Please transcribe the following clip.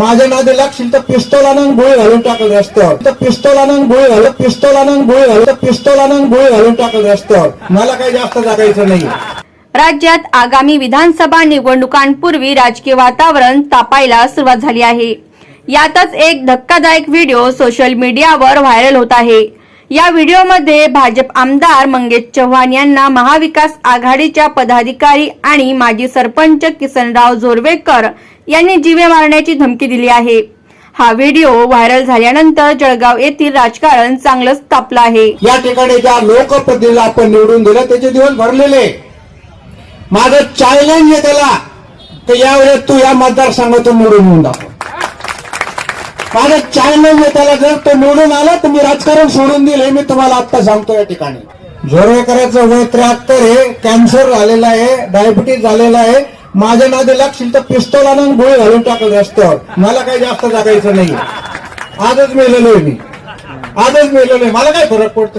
माझ्या नादी लागशील तर पिस्तोल आणून गोळी घालून टाकल रस्त्यावर. तर पिस्तोल आणून गोळी घालून आणून गोळी घालून तर आणून गोळी घालून टाकल रस्त्यावर. मला काही जास्त जागायचं नाही राज्यात आगामी विधानसभा निवडणुकांपूर्वी राजकीय वातावरण तापायला सुरुवात झाली आहे. यातच एक धक्कादायक व्हिडिओ सोशल मीडियावर व्हायरल होत आहे. या व्हिडिओमध्ये भाजप आमदार मंगेश चव्हाण यांना महाविकास आघाडीच्या पदाधिकारी आणि माजी सरपंच किसनराव जोरवेकर यांनी जीवे मारण्याची धमकी दिली आहे. हा व्हिडिओ व्हायरल झाल्यानंतर जळगाव येथील राजकारण चांगलंच तापलं आहे. या ठिकाणी ज्या लोकप्रतिनिधीला आपण निवडून दिलं त्याचे दिवस भरलेले. माझं चॅलेंज आहे त्याला. तर यावेळेस तू या मतदारसंघातून निवडून येऊन दाखव. माझं चॅलेंज आहे त्याला. जर तो निवडून आला तर मी राजकारण सोडून दिलं हे मी तुम्हाला आता सांगतो या ठिकाणी. जोरवेकरांचं वय त्र्याहत्तर आहे कॅन्सर झालेला आहे डायबिटीज झालेला आहे. माझ्या नादी लागशील तर पिस्तोलानं गोळी घालून टाकलं रस्त्यावर. मला काही जास्त जगायचं नाही. आजच मेलेलो आहे मी. आजच मेलेलो आहे. मला काय फरक पडतो?